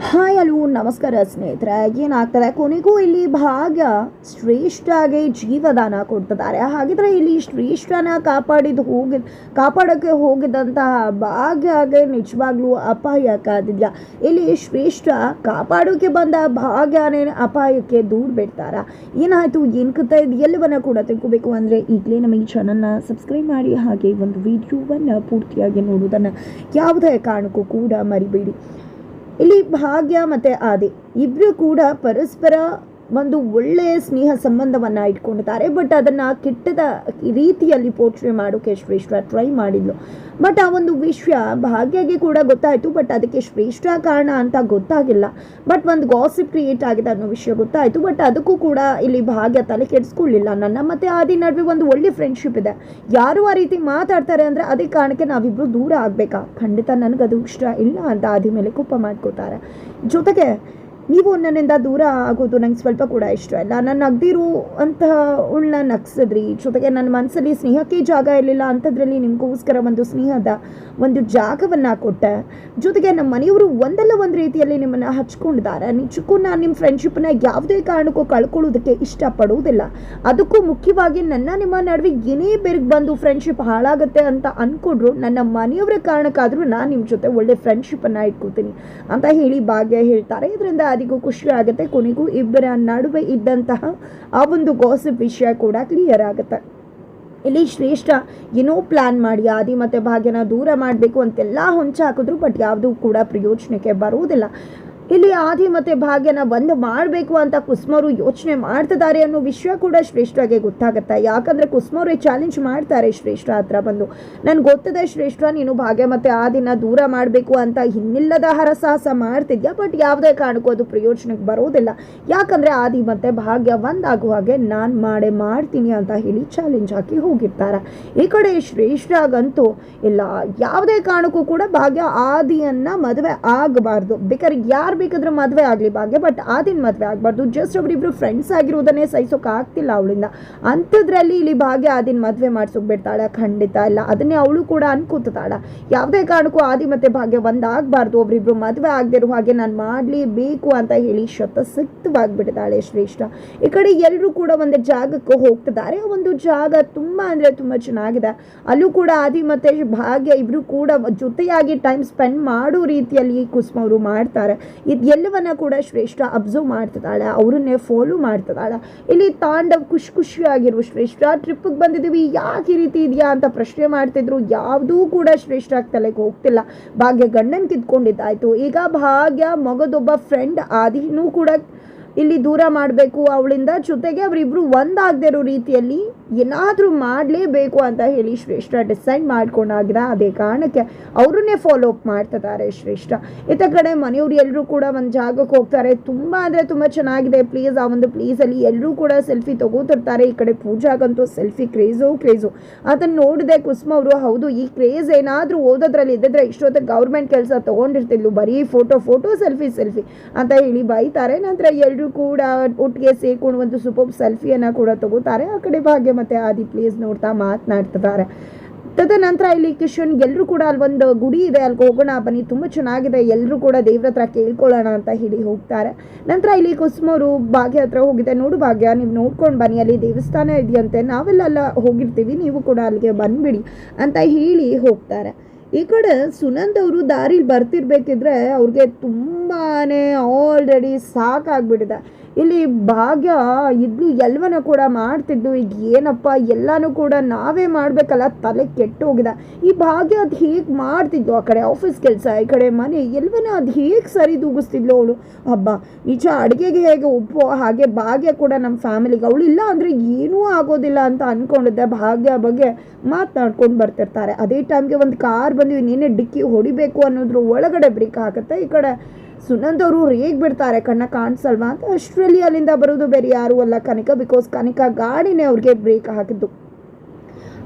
Hi hello, ನಮಸ್ಕಾರ ಸ್ನೇಹಿತರೆ. ಏನಾಗ್ತದೆ? ಕೊನೆಗೂ ಇಲ್ಲಿ ಭಾಗ್ಯ ಆಗಿ ಜೀವದಾನ ಕೊಡ್ತಿದ್ದಾರೆ. ಹಾಗಿದ್ರೆ ಇಲ್ಲಿ ಶ್ರೇಷ್ಠನ ಕಾಪಾಡಿದ ಹೋಗಿ ಕಾಪಾಡೋಕ್ಕೆ ಹೋಗಿದ್ದಂತಹ ಭಾಗ್ಯಗೆ ನಿಜವಾಗ್ಲೂ ಅಪಾಯ ಕಾದಿದ್ಯಾ ಇಲ್ಲಿ ಶ್ರೇಷ್ಠ ಕಾಪಾಡೋಕೆ ಬಂದ ಭಾಗ್ಯನೇ ಅಪಾಯಕ್ಕೆ ದೂರ ಬಿಡ್ತಾರ. ಏನಾಯ್ತು? ಏನು ಕತೆ ಇದು? ಎಲ್ಲವನ್ನ ಕೂಡ ತಿಳ್ಕೋಬೇಕು ಅಂದರೆ ಈಗಲೇ ನಮಗೆ ಚಾನಲ್ನ ಸಬ್ಸ್ಕ್ರೈಬ್ ಮಾಡಿ, ಹಾಗೆ ಒಂದು ವಿಡಿಯೋವನ್ನು ಪೂರ್ತಿಯಾಗಿ ನೋಡೋದನ್ನು ಯಾವುದೇ ಕಾರಣಕ್ಕೂ ಕೂಡ ಮರಿಬೇಡಿ. ಇಲ್ಲಿ ಭಾಗ್ಯ ಮತ್ತು ಆದಿ. ಇಬ್ಬರು ಕೂಡ ಪರಸ್ಪರ ಒಂದು ಒಳ್ಳೆಯ ಸ್ನೇಹ ಸಂಬಂಧವನ್ನು ಇಟ್ಕೊಂಡಿದ್ದಾರೆ. ಬಟ್ ಅದನ್ನು ಕೆಟ್ಟದ ರೀತಿಯಲ್ಲಿ ಪೋರ್ಟ್ರೆ ಮಾಡೋಕ್ಕೆ ಶ್ರೇಷ್ಠ ಟ್ರೈ ಮಾಡಿದ್ಲು. ಬಟ್ ಆ ಒಂದು ವಿಷಯ ಭಾಗ್ಯಗೆ ಕೂಡ ಗೊತ್ತಾಯಿತು. ಬಟ್ ಅದಕ್ಕೆ ಶ್ರೇಷ್ಠ ಕಾರಣ ಅಂತ ಗೊತ್ತಾಗಿಲ್ಲ. ಬಟ್ ಒಂದು ಗಾಸಿಪ್ ಕ್ರಿಯೇಟ್ ಆಗಿದೆ ಅನ್ನೋ ವಿಷಯ ಗೊತ್ತಾಯಿತು. ಬಟ್ ಅದಕ್ಕೂ ಕೂಡ ಇಲ್ಲಿ ಭಾಗ್ಯ ತಲೆ ಕೆಡಿಸ್ಕೊಳ್ಳಿಲ್ಲ ನನ್ನ. ಮತ್ತು ಆದಿ ನಡುವೆ ಒಂದು ಒಳ್ಳೆ ಫ್ರೆಂಡ್ಶಿಪ್ ಇದೆ. ಯಾರು ಆ ರೀತಿ ಮಾತಾಡ್ತಾರೆ ಅಂದರೆ ಅದೇ ಕಾರಣಕ್ಕೆ ನಾವಿಬ್ಬರು ದೂರ ಆಗಬೇಕಾ? ಖಂಡಿತ ನನಗದು ಇಷ್ಟ ಇಲ್ಲ ಅಂತ ಆದಿ ಮೇಲೆ ಕೋಪ ಮಾಡ್ಕೋತಾರೆ. ಜೊತೆಗೆ ನೀವು ನನ್ನಿಂದ ದೂರ ಆಗೋದು ನಂಗೆ ಸ್ವಲ್ಪ ಕೂಡ ಇಷ್ಟ ಇಲ್ಲ. ನಾನು ನಗ್ದಿರೋ ಅಂತಹ ಉಳ್ಳ ನಗ್ಸಿದ್ರಿ. ಜೊತೆಗೆ ನನ್ನ ಮನಸ್ಸಲ್ಲಿ ಸ್ನೇಹಕ್ಕೆ ಜಾಗ ಇರಲಿಲ್ಲ ಅಂಥದ್ರಲ್ಲಿ ನಿಮಗೋಸ್ಕರ ಒಂದು ಸ್ನೇಹದ ಒಂದು ಜಾಗವನ್ನು ಕೊಟ್ಟೆ. ಜೊತೆಗೆ ನಮ್ಮ ಮನೆಯವರು ಒಂದಲ್ಲ ಒಂದು ರೀತಿಯಲ್ಲಿ ನಿಮ್ಮನ್ನು ಹಚ್ಕೊಂಡಿದ್ದಾರೆ. ನಿಜಕ್ಕೂ ನಾನು ನಿಮ್ಮ ಫ್ರೆಂಡ್ಶಿಪ್ನ ಯಾವುದೇ ಕಾರಣಕ್ಕೂ ಕಳ್ಕೊಳ್ಳೋದಕ್ಕೆ ಇಷ್ಟಪಡುವುದಿಲ್ಲ ಅದಕ್ಕೂ ಮುಖ್ಯವಾಗಿ ನನ್ನ ನಿಮ್ಮ ನಡುವೆ ಏನೇ ಬೆರಗ್ ಬಂದು ಫ್ರೆಂಡ್ಶಿಪ್ ಹಾಳಾಗುತ್ತೆ ಅಂತ ಅಂದ್ಕೊಂಡ್ರು ನನ್ನ ಮನೆಯವರ ಕಾರಣಕ್ಕಾದರೂ ನಾನು ನಿಮ್ಮ ಜೊತೆ ಒಳ್ಳೆ ಫ್ರೆಂಡ್ಶಿಪ್ಪನ್ನು ಇಟ್ಕೋತೀನಿ ಅಂತ ಹೇಳಿ ಭಾಗ್ಯ ಹೇಳ್ತಾರೆ. ಇದರಿಂದ ಅದಕ್ಕೂ ಖುಷಿ ಆಗುತ್ತೆ. ಕೊನೆಗೂ ಇಬ್ಬರ ನಡುವೆ ಇದ್ದಂತಹ ಆ ಒಂದು ಗಾಸಿಪ್ ವಿಷಯ ಕೂಡ ಕ್ಲಿಯರ್ ಆಗುತ್ತೆ. ಇಲ್ಲಿ ಶ್ರೇಷ್ಠ ಏನೋ ಪ್ಲ್ಯಾನ್ ಮಾಡಿ, ಆದಿ ಮತ್ತು ಭಾಗ್ಯನ ದೂರ ಮಾಡಬೇಕು ಅಂತೆಲ್ಲ ಹೊಂಚ ಹಾಕಿದ್ರು ಬಟ್ ಯಾವುದೂ ಕೂಡ ಪ್ರಯೋಜನಕ್ಕೆ ಬರುವುದಿಲ್ಲ ಇಲ್ಲಿ ಆದಿ ಮತ್ತು ಭಾಗ್ಯನ ಬಂದ್ ಮಾಡಬೇಕು ಅಂತ ಕುಸ್ಮರು ಯೋಚನೆ ಮಾಡ್ತಿದ್ದಾರೆ ಅನ್ನೋ ವಿಷಯ ಕೂಡ ಶ್ರೇಷ್ಠಗೆ ಗೊತ್ತಾಗುತ್ತೆ. ಯಾಕಂದರೆ ಕುಸ್ಮವ್ರೆ ಚಾಲೆಂಜ್ ಮಾಡ್ತಾರೆ ಶ್ರೇಷ್ಠ ಹತ್ರ ಬಂದು. ನನಗೆ ಗೊತ್ತದೆ ಶ್ರೇಷ್ಠ, ನೀನು ಭಾಗ್ಯ ಮತ್ತು ಆದಿನ ದೂರ ಮಾಡಬೇಕು ಅಂತ ಇನ್ನಿಲ್ಲದ ಹರಸಾಹಸ ಮಾಡ್ತಿದ್ಯಾ? ಬಟ್ ಯಾವುದೇ ಕಾರಣಕ್ಕೂ ಅದು ಪ್ರಯೋಜನಕ್ಕೆ ಬರೋದಿಲ್ಲ. ಯಾಕಂದರೆ ಆದಿ ಮತ್ತು ಭಾಗ್ಯ ಒಂದಾಗುವ ಹಾಗೆ ನಾನು ಮಾಡೇ ಮಾಡ್ತೀನಿ ಅಂತ ಹೇಳಿ ಚಾಲೆಂಜ್ ಹಾಕಿ ಹೋಗಿರ್ತಾರೆ. ಈ ಕಡೆ ಶ್ರೇಷ್ಠಗಂತೂ ಇಲ್ಲ. ಯಾವುದೇ ಕಾರಣಕ್ಕೂ ಕೂಡ ಭಾಗ್ಯ ಆದಿಯನ್ನ ಮದುವೆ ಆಗಬಾರ್ದು. ಬೇಕಾದ್ರೆ ಯಾರು ಬೇಕಾದ್ರೆ ಮದುವೆ ಆಗಲಿ ಭಾಗ್ಯ ಬಟ್ ಆದಿನ ಮದುವೆ ಆಗಬಾರ್ದು. ಜಸ್ಟ್ ಅವರಿಬ್ರು ಫ್ರೆಂಡ್ಸ್ ಆಗಿರೋದನ್ನೇ ಸಹಿಸೋಕೆ ಆಗ್ತಿಲ್ಲ ಅವಳಿಂದ. ಅಂಥದ್ರಲ್ಲಿ ಇಲ್ಲಿ ಭಾಗ್ಯ ಆದಿನ ಮದುವೆ ಮಾಡಿಸೋಕೆ ಬಿಡ್ತಾಳೆ ಖಂಡಿತ ಇಲ್ಲ. ಅದನ್ನೇ ಅವಳು ಕೂಡ ಅನ್ಕೂತಾಳ ಯಾವುದೇ ಕಾರಣಕ್ಕೂ ಆದಿ ಮತ್ತೆ ಭಾಗ್ಯ ಒಂದಾಗಬಾರ್ದು. ಒಬ್ರಿಬ್ರು ಮದುವೆ ಆಗದಿರೋ ಹಾಗೆ ನಾನು ಮಾಡಲೇಬೇಕು ಅಂತ ಹೇಳಿ ಶತಸಿಕ್ತವಾಗಿಬಿಡ್ತಾಳೆ ಶ್ರೇಷ್ಠ. ಈ ಕಡೆ ಎಲ್ಲರೂ ಕೂಡ ಒಂದು ಜಾಗಕ್ಕೆ ಹೋಗ್ತಿದ್ದಾರೆ. ಒಂದು ಜಾಗ ತುಂಬ ಅಂದರೆ ತುಂಬ ಚೆನ್ನಾಗಿದೆ. ಅಲ್ಲೂ ಕೂಡ ಆದಿ ಮತ್ತು ಭಾಗ್ಯ ಇಬ್ಬರು ಕೂಡ ಜೊತೆಯಾಗಿ ಟೈಮ್ ಸ್ಪೆಂಡ್ ಮಾಡೋ ರೀತಿಯಲ್ಲಿ ಕುಸುಮ ಅವರು ಮಾಡ್ತಾರೆ. ಇದು ಎಲ್ಲವನ್ನ ಕೂಡ ಶ್ರೇಷ್ಠ ಅಬ್ಸರ್ವ್ ಮಾಡ್ತಿದ್ದಾಳೆ, ಅವರನ್ನೇ ಫಾಲೋ ಮಾಡ್ತಿದ್ದಾಳೆ. ಇಲ್ಲಿ ತಾಂಡವ್ ಖುಷಿ ಖುಷಿಯಾಗಿರುವ ಶ್ರೇಷ್ಠ ಟ್ರಿಪ್ಪಿಗೆ ಬಂದಿದ್ದೀವಿ, ಯಾಕೆ ಈ ರೀತಿ ಇದೆಯಾ ಅಂತ ಪ್ರಶ್ನೆ ಮಾಡ್ತಿದ್ರು. ಯಾವುದೂ ಕೂಡ ಶ್ರೇಷ್ಠ ತಲೆಗೆ ಹೋಗ್ತಿಲ್ಲ. ಭಾಗ್ಯ ಗಂಡನ್ ಕಿತ್ಕೊಂಡಿದ್ದಾಯ್ತು. ಈಗ ಭಾಗ್ಯ ಮಗದೊಬ್ಬ ಫ್ರೆಂಡ್ ಆದಿನೂ ಕೂಡ ಇಲ್ಲಿ ದೂರ ಮಾಡಬೇಕು. ಅವಳಿಂದ ಜೊತೆಗೆ ಅವರಿಬ್ರು ಒಂದಾಗದೇ ಇರೋ ರೀತಿಯಲ್ಲಿ ಏನಾದರೂ ಮಾಡಲೇಬೇಕು ಅಂತ ಹೇಳಿ ಶ್ರೇಷ್ಠ ಡಿಸೈಡ್ ಮಾಡ್ಕೊಂಡಾಗಿರ ಅದೇ ಕಾರಣಕ್ಕೆ ಅವರನ್ನೇ ಫಾಲೋ ಅಪ್ ಮಾಡ್ತಿದ್ದಾರೆ ಶ್ರೇಷ್ಠ. ಇತ್ತ ಕಡೆ ಮನೆಯವ್ರು ಎಲ್ಲರೂ ಕೂಡ ಒಂದು ಜಾಗಕ್ಕೆ ಹೋಗ್ತಾರೆ. ತುಂಬ ಅಂದರೆ ತುಂಬ ಚೆನ್ನಾಗಿದೆ. ಪ್ಲೀಸ್ ಆ ಒಂದು ಪ್ಲೀಸಲ್ಲಿ ಎಲ್ಲರೂ ಕೂಡ ಸೆಲ್ಫಿ ತಗೋತಿರ್ತಾರೆ. ಈ ಕಡೆ ಪೂಜಾಗಂತೂ ಸೆಲ್ಫಿ ಕ್ರೇಜು ಕ್ರೇಜು ಅದನ್ನು ನೋಡಿದೆ ಕುಸುಮ ಅವರು, ಹೌದು, ಈ ಕ್ರೇಜ್ ಏನಾದರೂ ಓದೋದ್ರಲ್ಲಿ ಇದ್ದಿದ್ರೆ ಇಷ್ಟೊತ್ತಿಗೆ ಗೌರ್ಮೆಂಟ್ ಕೆಲಸ ತೊಗೊಂಡಿರ್ತಿದ್ಲು. ಬರೀ ಫೋಟೋ ಫೋಟೋ ಸೆಲ್ಫಿ ಸೆಲ್ಫಿ ಅಂತ ಹೇಳಿ ಬೈತಾರೆ. ನಂತರ ಎಲ್ಲರೂ ಕೂಡ ಒಟ್ಟಿಗೆ ಸೇರ್ಕೊಂಡು ಒಂದು ಸೂಪರ್ ಸೆಲ್ಫಿಯನ್ನು ಕೂಡ ತಗೋತಾರೆ. ಆ ಕಡೆ ಭಾಗ್ಯ ಮತ್ತು ಆದಿ ಪ್ಲೇಸ್ ನೋಡ್ತಾ ಮಾತನಾಡ್ತಿದ್ದಾರೆ. ತದನಂತರ ಇಲ್ಲಿ ಕಿಶನ್ ಎಲ್ಲರೂ ಕೂಡ ಅಲ್ಲಿ ಒಂದು ಗುಡಿ ಇದೆ ಅಲ್ಲಿ ಹೋಗೋಣ, ಬನ್ನಿ, ತುಂಬ ಚೆನ್ನಾಗಿದೆ ಎಲ್ಲರೂ ಕೂಡ ದೇವ್ರ ಹತ್ರ ಕೇಳ್ಕೊಳ್ಳೋಣ ಅಂತ ಹೇಳಿ ಹೋಗ್ತಾರೆ. ನಂತರ ಇಲ್ಲಿ ಕುಸುಮರು ಭಾಗ್ಯ ಹತ್ರ ಹೋಗಿದೆ, ನೋಡು ಭಾಗ್ಯ, ನೀವು ನೋಡ್ಕೊಂಡು ಬನ್ನಿ, ಅಲ್ಲಿ ದೇವಸ್ಥಾನ ಇದೆಯಂತೆ, ನಾವೆಲ್ಲ ಹೋಗಿರ್ತೀವಿ, ನೀವು ಕೂಡ ಅಲ್ಲಿಗೆ ಬಂದುಬಿಡಿ ಅಂತ ಹೇಳಿ ಹೋಗ್ತಾರೆ. ಈ ಕಡೆ ಸುನಂದ್ ಅವರು ದಾರಿಲಿ ಬರ್ತಿರ್ಬೇಕಿದ್ರೆ ಅವ್ರಿಗೆ ತುಂಬಾ ಆಲ್ರೆಡಿ ಸಾಕಾಗ್ಬಿಟ್ಟಿದೆ. ಇಲ್ಲಿ ಭಾಗ್ಯ ಇದ್ಲು ಎಲ್ಲವನ್ನ ಕೂಡ ಮಾಡ್ತಿದ್ದು ಈಗ ಏನಪ್ಪ, ಎಲ್ಲನೂ ಕೂಡ ನಾವೇ ಮಾಡಬೇಕಲ್ಲ, ತಲೆ ಕೆಟ್ಟು ಹೋಗಿದೆ. ಈ ಭಾಗ್ಯ ಅದು ಹೇಗೆ ಮಾಡ್ತಿದ್ಲು ಆ ಕಡೆ ಆಫೀಸ್ ಕೆಲಸ, ಈ ಕಡೆ ಮನೆ, ಎಲ್ವನ ಅದು ಹೇಗೆ ಸರಿ ದೂಗಿಸ್ತಿದ್ಲು ಅವಳು? ಹಬ್ಬ ನಿಜ ಅಡುಗೆಗೆ ಹೇಗೆ ಉಪ್ಪು, ಹಾಗೆ ಭಾಗ್ಯ ಕೂಡ ನಮ್ಮ ಫ್ಯಾಮಿಲಿಗೆ, ಅವಳು ಇಲ್ಲ ಅಂದರೆ ಏನೂ ಆಗೋದಿಲ್ಲ ಅಂತ ಅಂದ್ಕೊಂಡಿದ್ದೆ ಭಾಗ್ಯ ಬಗ್ಗೆ ಮಾತನಾಡ್ಕೊಂಡು ಬರ್ತಿರ್ತಾರೆ. ಅದೇ ಟೈಮ್ಗೆ ಒಂದು ಕಾರ್ ಬಂದು, ಇನ್ನೇನೇ ಡಿಕ್ಕಿ ಹೊಡಿಬೇಕು ಅನ್ನೋದ್ರ ಒಳಗಡೆ ಬ್ರೇಕ್ ಆಗುತ್ತೆ ಈ ಕಡೆ ಸುನಂದ್ ಅವರು ರೇಗ್ ಬಿಡ್ತಾರೆ. ಕಣ್ಣ ಕಾಣಿಸಲ್ವಾ? ಅಂತ ಅಷ್ಟರಲ್ಲಿ ಅಲ್ಲಿಂದ ಬರೋದು ಬೇರೆ ಯಾರು ಅಲ್ಲ. ಕನಿಕ ಬಿಕಾಸ್ ಕನಿಕ ಗಾಡಿನೇ ಅವ್ರಿಗೆ ಬ್ರೇಕ್ ಹಾಕಿದ್ದು.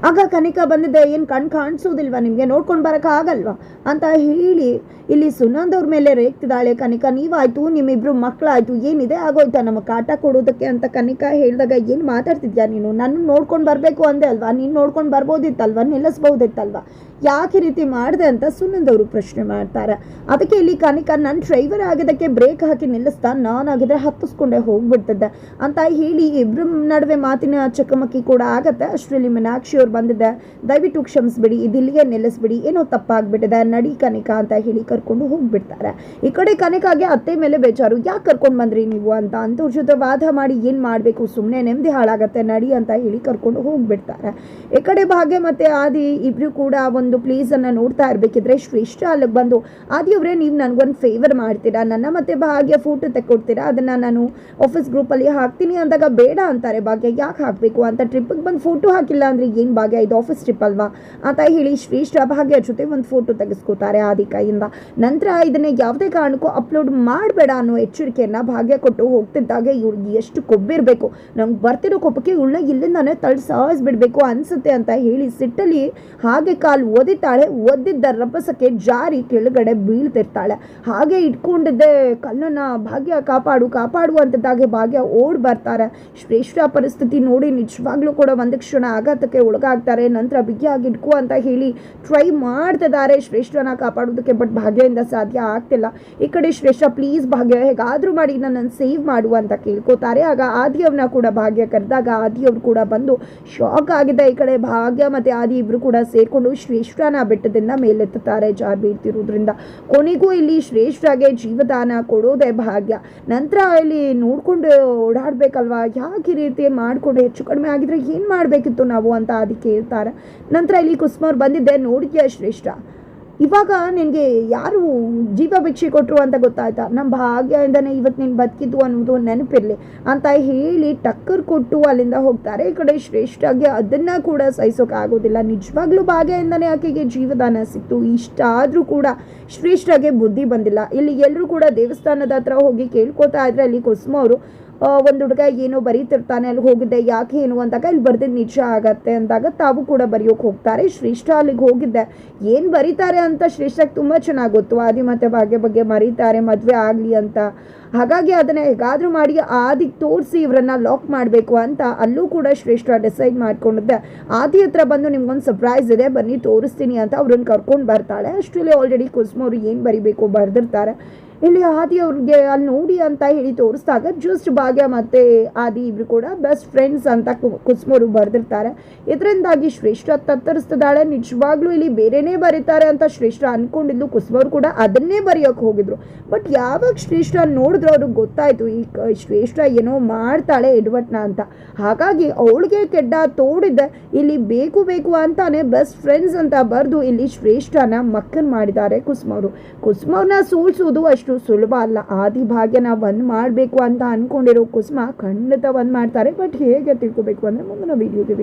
ಆಗ ಕನಿಕ ಬಂದಿದ್ದೆ, ಏನು ಕಣ್ ಕಾಣಿಸೋದಿಲ್ವಾ ನಿಮಗೆ? ನೋಡ್ಕೊಂಡು ಆಗಲ್ವಾ? ಅಂತ ಹೇಳಿ, ಇಲ್ಲಿ ಸುನಂದ್ ಅವ್ರ ಮೇಲೆ ರೇಗ್ತಿದ್ದಾಳೆ. ಕನಿಕಾ, ನೀವಾಯ್ತು, ನಿಮ್ಮಿಬ್ರು ಮಕ್ಕಳಾಯ್ತು ಏನಿದೆ? ಆಗೋಯ್ತಾ ನಮ್ಮ ಕಾಟ ಕೊಡೋದಕ್ಕೆ? ಅಂತ ಕನಿಕ ಹೇಳಿದಾಗ, ಏನು ಮಾತಾಡ್ತಿದ್ಯಾ ನೀನು? ನನ್ನ ನೋಡ್ಕೊಂಡು ಬರಬೇಕು ಅಂದೆ ಅಲ್ವಾ? ನೀನು ನೋಡ್ಕೊಂಡು ಬರ್ಬೋದಿತ್ತಲ್ವಾ? ನಿಲ್ಲಿಸ್ಬೋದಿತ್ತಲ್ವಾ ಯಾಕೆ ರೀತಿ ಮಾಡಿದೆ ಅಂತ ಸುನಂದ್ ಅವರು ಪ್ರಶ್ನೆ ಮಾಡ್ತಾರೆ. ಅದಕ್ಕೆ ಇಲ್ಲಿ ಕನಿಕ ನನ್ನ ಡ್ರೈವರ್ ಆಗಿದ್ದಕ್ಕೆ ಬ್ರೇಕ್ ಹಾಕಿ ನಿಲ್ಲಿಸ್ತಾ, ನಾನಾಗಿದ್ರೆ ಹತ್ತಿಸ್ಕೊಂಡೆ ಹೋಗ್ಬಿಡ್ತಿದ್ದೆ. ಅಂತ ಹೇಳಿ, ಇಬ್ರ ನಡುವೆ ಮಾತಿನ ಚಕಮಕಿ ಕೂಡ ಆಗತ್ತೆ. ಅಷ್ಟರಲ್ಲಿ ಮೀನಾಕ್ಷಿ ಅವ್ರು ಬಂದಿದ್ದೆ, ದಯವಿಟ್ಟು ಕ್ಷಮಿಸ್ಬಿಡಿ, ಇದಿಲ್ಲಿಗೆ ನಿಲ್ಲಿಸ್ಬಿಡಿ, ಏನೋ ತಪ್ಪಾಗ್ಬಿಟ್ಟಿದೆ, ನಡಿ ಕನಿಕ ಅಂತ ಹೇಳಿ ಕರ್ಕೊಂಡು ಹೋಗ್ಬಿಡ್ತಾರೆ. ಈ ಕಡೆ ಕನಿಕಾಗೆ ಅತ್ತೆ ಮೇಲೆ ಬೇಜಾರು, ಯಾಕೆ ಕರ್ಕೊಂಡು ಬಂದ್ರಿ ನೀವು ಅಂತ ಅಂತವ್ರ ಜೊತೆ ವಾದ ಮಾಡಿ ಏನು ಮಾಡಬೇಕು ಸುಮ್ಮನೆ ನೆಮ್ಮದಿ ಹಾಳಾಗತ್ತೆ, ನಡಿ ಅಂತ ಹೇಳಿ ಕರ್ಕೊಂಡು ಹೋಗ್ಬಿಡ್ತಾರೆ. ಈ ಕಡೆ ಭಾಗ್ಯ ಮತ್ತೆ ಆದಿ ಇಬ್ಬರು ಕೂಡ ಒಂದು ಪ್ಲೇಸನ್ನು ನೋಡ್ತಾ ಇರ್ಬೇಕಿದ್ರೆ ಶ್ರೇಷ್ಠ ಅಲ್ಲಿಗೆ ಬಂದು, ಆದಿ ಅವರೇ, ನೀವು ನನಗೊಂದು ಫೇವರ್ ಮಾಡ್ತೀರಾ? ನನ್ನ ಮತ್ತೆ ಭಾಗ್ಯ ಫೋಟೋ ತೆಕ್ಕೊಡ್ತೀರಾ? ಅದನ್ನ ನಾನು ಆಫೀಸ್ ಗ್ರೂಪಲ್ಲಿ ಹಾಕ್ತೀನಿ ಅಂದಾಗ ಬೇಡ ಅಂತಾರೆ ಭಾಗ್ಯ, ಯಾಕೆ ಹಾಕಬೇಕು? ಅಂತ ಟ್ರಿಪ್ಪಿಗೆ ಬಂದು ಫೋಟೋ ಹಾಕಿಲ್ಲ ಅಂದ್ರೆ ಏನು ಭಾಗ್ಯ, ಇದು ಆಫೀಸ್ ಟ್ರಿಪ್ ಅಲ್ವಾ? ಅಂತ ಹೇಳಿ ಶ್ರೇಷ್ಠ ಭಾಗ್ಯ ಜೊತೆ ಒಂದು ಫೋಟೋ ತೆಗೆಸ್ಕೋತಾರೆ ಆದಿ ಕೈಯಿಂದ ನಂತರ ಇದನ್ನ ಯಾವುದೇ ಕಾರಣಕ್ಕೂ ಅಪ್ಲೋಡ್ ಮಾಡಬೇಡ ಅನ್ನೋ ಎಚ್ಚರಿಕೆಯನ್ನ ಭಾಗ್ಯ ಕೊಟ್ಟು ಹೋಗ್ತಿದ್ದಾಗ ಇವ್ರಿಗೆ ಎಷ್ಟು ಕೊಬ್ಬಿರಬೇಕು ನಮ್ಗೆ ಬರ್ತಿರೋ ಕೋಪಕ್ಕೆ ಉಳ್ಳ ಇಲ್ಲಿಂದಾನೆ ತಳ್ಳಿ ಸಾಯಿಸ್ಬಿಡ್ಬೇಕು ಅನ್ಸುತ್ತೆ ಅಂತ ಹೇಳಿ ಸಿಟ್ಟಲ್ಲಿ ಹಾಗೆ ಕಾಲು ಒದಿತಾಳೆ. ಓದಿದ್ದ ರಭಸಕ್ಕೆ ಜಾರಿ ಕೆಳಗಡೆ ಬೀಳ್ತಿರ್ತಾಳೆ. ಹಾಗೆ ಇಟ್ಕೊಂಡಿದ್ದೆ, ಕಲ್ಲನ್ನ ಭಾಗ್ಯ ಕಾಪಾಡು ಕಾಪಾಡು ಭಾಗ್ಯ ಓಡ್ ಬರ್ತಾರೆ. ಶ್ರೇಷ್ಠ ಪರಿಸ್ಥಿತಿ ನೋಡಿ ನಿಜವಾಗ್ಲೂ ಕೂಡ ಒಂದು ಕ್ಷಣ ಆಘಾತಕ್ಕೆ ಒಳಗಾಗ್ತಾರೆ, ನಂತರ ಬಿಗಿಯಾಗಿ ಇಟ್ಕೋ ಅಂತ ಹೇಳಿ ಟ್ರೈ ಮಾಡ್ತಿದ್ದಾರೆ. ಶ್ರೇಷ್ಠನ ಕಾಪಾಡೋದಕ್ಕೆ ಬಟ್ ಭಾಗ್ಯದಿಂದ ಸಾಧ್ಯ ಆಗ್ತಿಲ್ಲ. ಈ ಕಡೆ ಶ್ರೇಷ್ಠ ಪ್ಲೀಸ್ ಭಾಗ್ಯ, ಹೇಗಾದರೂ ಮಾಡಿ, ನನ್ನನ್ನು ಸೇವ್ ಮಾಡು ಅಂತ ಕೇಳ್ಕೊತಾರೆ. ಆಗ ಆದಿಯವ್ರನ್ನ ಕೂಡ ಭಾಗ್ಯ ಕರೆದಾಗ ಆದಿಯವ್ರು ಕೂಡ ಬಂದು ಶಾಕ್ ಆಗಿದೆ. ಈ ಕಡೆ ಭಾಗ್ಯ ಮತ್ತೆ ಆದಿ ಇಬ್ಬರು ಕೂಡ ಸೇರಿಕೊಂಡು ಶ್ರೇಷ್ಠನ ಬೆಟ್ಟದಿಂದ ಮೇಲೆತ್ತುತ್ತಾರೆ ಜಾರ್ ಬೀಳ್ತಿರೋದ್ರಿಂದ ಕೊನೆಗೂ ಇಲ್ಲಿ ಶ್ರೇಷ್ಠಗೆ ಜೀವದಾನ ಕೊಡೋದೇ ಭಾಗ್ಯ. ನಂತರ ಇಲ್ಲಿ ನೋಡ್ಕೊಂಡು ಓಡಾಡಬೇಕಲ್ವಾ? ಯಾಕೆ ರೀತಿ ಮಾಡಿಕೊಂಡು ಹೆಚ್ಚು ಕಡಿಮೆ ಆಗಿದ್ರೆ ಏನು ಮಾಡಬೇಕಿತ್ತು ನಾವು ಅಂತ ಆದಿ ಹೇಳ್ತಾರೆ. ನಂತರ ಇಲ್ಲಿ ಕುಸುಮವ್ರು ಬಂದಿದ್ದೆ, ನೋಡಿದ್ಯಾ ಶ್ರೇಷ್ಠ? ಇವಾಗ ನಿನಗೆ ಯಾರು ಜೀವ ಭಿಕ್ಷೆ ಕೊಟ್ಟರು ಅಂತ ಗೊತ್ತಾಯ್ತಾ? ನಮ್ಮ ಭಾಗ್ಯದಿಂದನೇ ಇವತ್ತು ನೀನು ಬದುಕಿದ್ದು ಅನ್ನೋದು ನೆನಪಿರಲಿ ಅಂತ ಹೇಳಿ ಟಕ್ಕರ್ ಕೊಟ್ಟು ಅಲ್ಲಿಂದ ಹೋಗ್ತಾರೆ. ಈ ಕಡೆ ಶ್ರೇಷ್ಠಗೆ ಅದನ್ನು ಕೂಡ ಸಹಿಸೋಕ್ಕಾಗೋದಿಲ್ಲ ನಿಜವಾಗ್ಲೂ ಭಾಗ್ಯದಿಂದನೇ ಆಕೆಗೆ ಜೀವದಾನ ಸಿಕ್ತು. ಇಷ್ಟ ಆದರೂ ಕೂಡ ಶ್ರೇಷ್ಠಗೆ ಬುದ್ಧಿ ಬಂದಿಲ್ಲ. ಇಲ್ಲಿ ಎಲ್ಲರೂ ಕೂಡ ದೇವಸ್ಥಾನದ ಹತ್ರ ಹೋಗಿ ಕೇಳ್ಕೊತಾ ಇದ್ರೆ ಅಲ್ಲಿ ಕುಸುಮ ಅವರು ಒಂದು ಹುಡುಗ ಏನೋ ಬರೀತಿರ್ತಾನೆ, ಅಲ್ಲಿ ಹೋಗಿದ್ದೆ, ಯಾಕೆ ಏನು ಅಂದಾಗ ಇಲ್ಲಿ ಬರ್ದಿದ್ದು ನಿಜ ಆಗತ್ತೆ ಅಂದಾಗ ತಾವು ಕೂಡ ಬರೆಯೋಕೆ ಹೋಗ್ತಾರೆ. ಶ್ರೇಷ್ಠ ಅಲ್ಲಿಗೆ ಹೋಗಿದ್ದೆ. ಏನು ಬರೀತಾರೆ ಅಂತ ಶ್ರೇಷ್ಠಕ್ಕೆ ತುಂಬ ಚೆನ್ನಾಗಿ ಗೊತ್ತು. ಆದಿ ಮತ್ತೆ ಭಾಗ್ಯ ಬಗ್ಗೆ ಮರೀತಾರೆ, ಮದುವೆ ಆಗಲಿ ಅಂತ. ಹಾಗಾಗಿ ಅದನ್ನು ಹೇಗಾದರೂ ಮಾಡಿ ಆದಿಗೆ ತೋರಿಸಿ ಇವರನ್ನು ಲಾಕ್ ಮಾಡಬೇಕು ಅಂತ ಅಲ್ಲೂ ಕೂಡ ಶ್ರೇಷ್ಠ ಡಿಸೈಡ್ ಮಾಡ್ಕೊಂಡಿದ್ದೆ. ಆದಿ ಹತ್ರ ಬಂದು ನಿಮ್ಗೊಂದು ಸರ್ಪ್ರೈಸ್ ಇದೆ, ಬನ್ನಿ ತೋರಿಸ್ತೀನಿ ಅಂತ ಅವ್ರನ್ನ ಕರ್ಕೊಂಡು ಬರ್ತಾಳೆ. ಅಷ್ಟರಲ್ಲಿ ಆಲ್ರೆಡಿ ಕುಸುಮವ್ರು ಏನು ಬರಿಬೇಕು ಬರೆದಿರ್ತಾರೆ. ಇಲ್ಲಿ ಆದಿ ಅವ್ರಿಗೆ ಅಲ್ಲಿ ನೋಡಿ ಅಂತ ಹೇಳಿ ತೋರಿಸಿದಾಗ ಜಸ್ಟ್ ಭಾಗ್ಯ ಮತ್ತೆ ಆದಿ ಇಬ್ರು ಕೂಡ ಬೆಸ್ಟ್ ಫ್ರೆಂಡ್ಸ್ ಅಂತ ಕುಸುಮರು ಬರೆದಿರ್ತಾರೆ. ಇದರಿಂದಾಗಿ ಶ್ರೇಷ್ಠ ತತ್ತರಿಸ್ತಿದ್ದಾಳೆ. ನಿಜವಾಗ್ಲೂ ಇಲ್ಲಿ ಬೇರೆನೇ ಬರೀತಾರೆ ಅಂತ ಶ್ರೇಷ್ಠ ಅನ್ಕೊಂಡಿದ್ದು ಕುಸ್ಮೋರು ಕೂಡ ಅದನ್ನೇ ಬರೆಯೋಕೆ ಹೋಗಿದ್ರು. ಬಟ್ ಯಾವಾಗ ಶ್ರೇಷ್ಠ ನೋಡಿದ್ರು ಅವ್ರಿಗೆ ಗೊತ್ತಾಯಿತು, ಈ ಶ್ರೇಷ್ಠ ಏನೋ ಮಾಡ್ತಾಳೆ ಎಡ್ವಟ್ನ ಅಂತ. ಹಾಗಾಗಿ ಅವಳಿಗೆ ಕೆಡ್ಡ ತೋಡಿದ್ದೆ ಇಲ್ಲಿ ಬೇಕು ಬೇಕು ಅಂತಾನೆ ಬೆಸ್ಟ್ ಫ್ರೆಂಡ್ಸ್ ಅಂತ ಬರೆದು ಇಲ್ಲಿ ಶ್ರೇಷ್ಠನ ಮಕ್ಕನ್ ಮಾಡಿದ್ದಾರೆ ಕುಸ್ಮೋರು. ಕುಸುಮವ್ರನ್ನ ಸೋಲ್ಸೋದು ಅಷ್ಟು. ಸುಲಭ ಅಲ್ಲ. ಆದಿ ಭಾಗ್ಯನ ಒಂದ್ ಮಾಡಬೇಕು ಅಂತ ಅಂದ್ಕೊಂಡಿರೋ ಕುಸುಮ ಖಂಡಿತ ಒಂದು ಮಾಡ್ತಾರೆ. ಬಟ್ ಹೇಗೆ ತಿಳ್ಕೊಬೇಕು ಅಂದ್ರೆ ಮುಂದಿನ ವಿಡಿಯೋಗೆ